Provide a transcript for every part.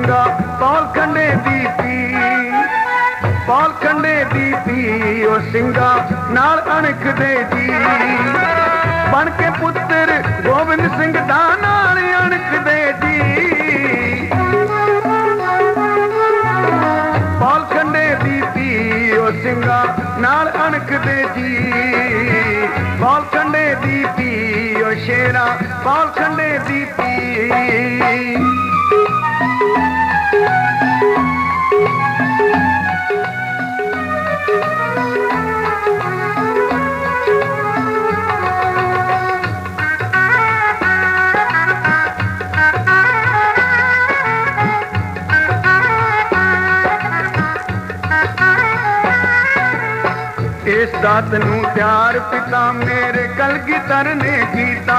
ਪੀਂਦਾ ਪਾਲ ਖੰਡੇ ਦੀ ਪੀ ਪਾਲ ਖੰਡੇ ਦੀ ਪੀ ਉਹ ਸਿੰਘਾ ਨਾਲ ਅਣਖ ਦੇ ਜੀ। ਬਣ ਕੇ ਪੁੱਤਰ ਗੋਬਿੰਦ ਸਿੰਘ ਦਾ ਨਾਲ ਅਣਖ ਦੇ ਜੀ। ਪਾਲ ਖੰਡੇ ਦੀ ਪੀ ਉਹ ਸਿੰਘਾ ਨਾਲ ਅਣਖ ਦੇ ਜੀ। ਪਾਲ ਖੰਡੇ ਦੀ ਪੀ ਉਹ ਸ਼ੇਰਾ ਪਾਲ ਖੰਡੇ ਦੀ ਪੀ ਇਸ ਦਾਤ ਨੂੰ ਪਿਆਰ ਪਿਤਾ ਮੇਰੇ ਕਲਗੀਧਰ ਨੇ ਕੀਤਾ।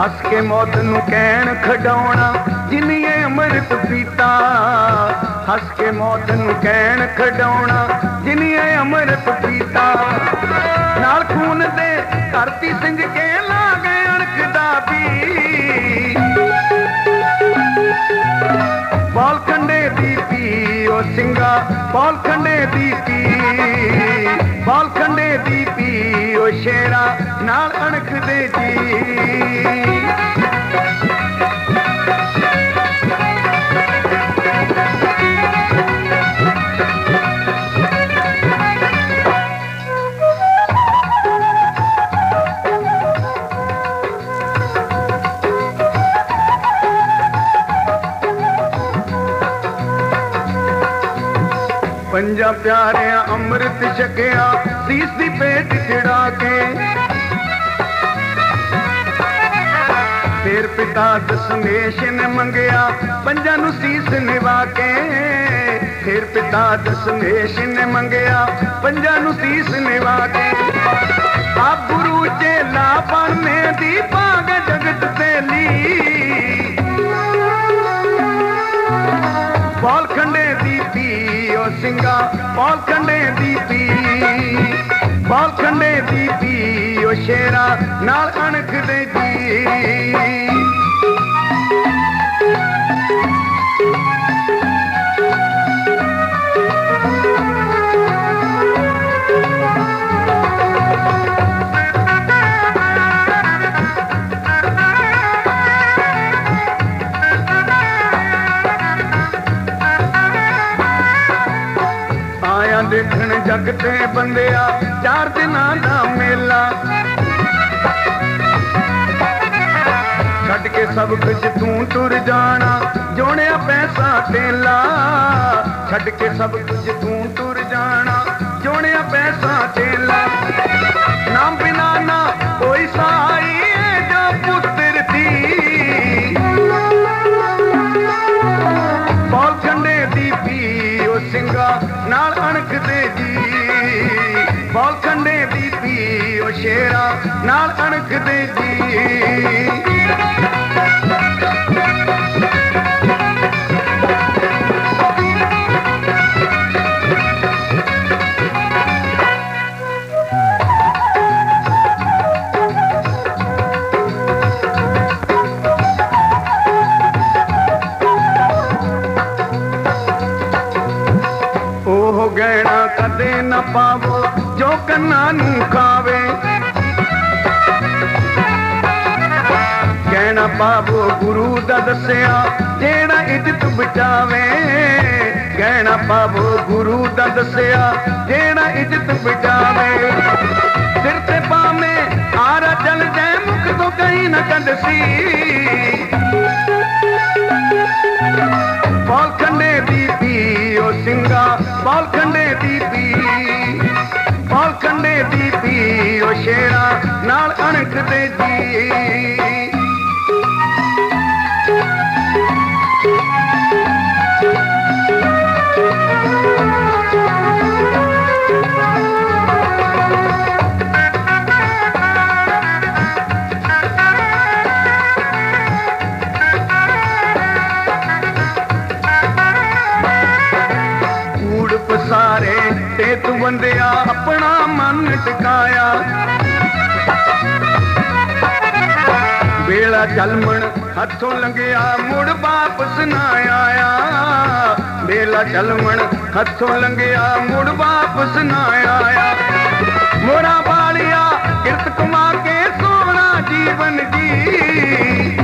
ਹੱਸ ਕੇ ਮੌਤ ਨੂੰ ਕਹਿਣ ਖਡਾਉਣਾ ਜਿਨੀਏ ਅੰਮ੍ਰਿਤ ਪੀਤਾ। ਹੱਸ ਕੇ ਮੌਤ ਨੂੰ ਕਹਿਣ ਖਡਾਉਣਾ ਜਿਨੀਏ ਅੰਮ੍ਰਿਤ ਪੀਤਾ। ਨਾਲ ਖੂਨ ਦੇ ਧਰਤੀ ਸਿੰਘ ਕੇ ਪੀ ਬਾਲ ਦੀ ਪੀ ਉਹ ਸ਼ੇਰਾ ਨਾਲ ਅਣਖ ਦੇ ਜੀ। ਪੰਜਾ ਪਿਆਰਿਆਂ ਅੰਮ੍ਰਿਤ ਛਕਿਆ, ਸੀਸ ਦੀ ਪੇਟ ਚੜਾ ਕੇ। ਫੇਰ ਪਿਤਾ ਦਸ਼ਮੇਸ਼ ਨੇ ਮੰਗਿਆ, ਪੰਜਾਂ ਨੂੰ ਸੀਸ ਨਿਵਾ ਕੇ। ਫੇਰ ਪਿਤਾ ਦਸ਼ਮੇਸ਼ ਨੇ ਮੰਗਿਆ, ਪੰਜਾਂ ਨੂੰ ਸੀਸ ਨਿਵਾ ਕੇ। पी बाल दी शेरा नाली ਦੇਖਣ ਜਗ ਤੇ ਬੰਦਿਆ, ਚਾਰ ਦਿਨਾਂ ਦਾ ਮੇਲਾ। ਛੱਡ ਕੇ ਸਭ ਕੁਝ ਤੂੰ ਟੁਰ ਜਾਣਾ, ਜੋਣਿਆ ਪੈਸਾ ਤੇਲਾ। ਛੱਡ ਕੇ ਸਭ ਕੁਝ ਤੂੰ ਟੁਰ ਜਾਣਾ। ਨਾਲ ਅਣਖ ਦੇ ਜੀ। ਪਾਲ ਖੰਡੇ ਦੀ ਪੀ ਉਹ ਸ਼ੇਰਾ ਨਾਲ ਅਣਖ ਦੇ ਜੀ। ਪਾਵੋ, ਜੋ ਕੰਨਾਂ ਨੂੰ ਖਾਵੇ। ਕਹਿਣਾ ਪਾਵੋ, ਗੁਰੂ ਦਾ ਦੱਸਿਆ, ਜਿਹੜਾ ਇੱਜ਼ਤ ਬਚਾਵੇ। ਕਹਿਣਾ ਪਾਵੋ, ਗੁਰੂ ਦਾ ਦੱਸਿਆ, ਜਿਹੜਾ ਇੱਜ਼ਤ ਬਚਾਵੇ। ਸਿਰ ਤੇ ਪਾਵੇਂ ਆਰਾ ਚਲ ਜੈ ਮੁਖ ਤੋਂ ਕਹੀਂ ਨਾ ਕੰਦਸੀ ਪਾਲ ਖੰਡੇ ਦੀ ਪੀ ਉਹ ਸਿੰਘਾ ਪਾਲ ਖੰਡੇ ਦੀ ਪੀ ਬੰਦਿਆ ਆਪਣਾ ਮਨ ਟਿਕਾਇਆ ਵੇਲਾ ਜਲਮਣ ਹੱਥੋਂ ਲੰਘਿਆ ਮੁੜ ਵਾਪਸ ਨਾ ਆਇਆ ਬੇਲਾ ਚਲਮਣ ਹੱਥੋਂ ਲੰਘਿਆ ਮੁੜ ਵਾਪਸ ਨਾ ਆਇਆ ਮੋਰਾ ਬਾਲਿਆ ਕਿਰਤ ਕਮਾ ਕੇ ਸੋਹਣਾ ਜੀਵਨ ਜੀ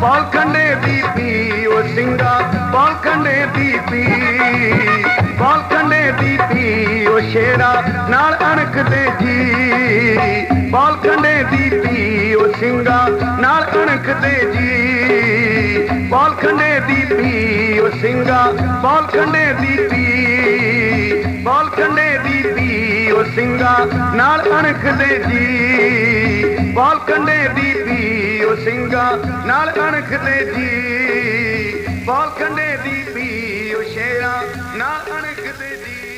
ਬਾਲਖੰਡੇ ਦੀ ਪੀ ਉਹ ਸਿੰਘਾ ਬਾਲਖੰਡੇ ਦੀ ਪੀ ਕਣਕ ਦੇ ਜੀ ਬਾਲਖੰਡੇ ਦੀ ਪੀ ਉਹ ਸਿੰਘਾ, ਨਾਲ ਕਣਕ ਦੇ ਜੀ ਬਾਲਖੰਡੇ ਦੀ ਪੀ ਉਹ ਸਿੰਘਾ ਬਾਲਖੰਡੇ ਦੀ ਪੀ ਬਾਲਖੰਡੇ ਦੀ ਪੀ ਉਹ ਸਿੰਘਾ, ਨਾਲ ਕਣਕ ਦੇ ਜੀ ਬਾਲਖੰਡੇ ਦੀ ਪੀ ਉਹ ਸਿੰਘਾ, ਨਾਲ ਕਣਕ ਦੇ ਜੀ ਬਾਲਖੰਡੇ ਦੀ ਪੀ ਉਹ ਸ਼ੇਰਾ, ਨਾਲ ਅਣਖ ਦੇ ਜੀ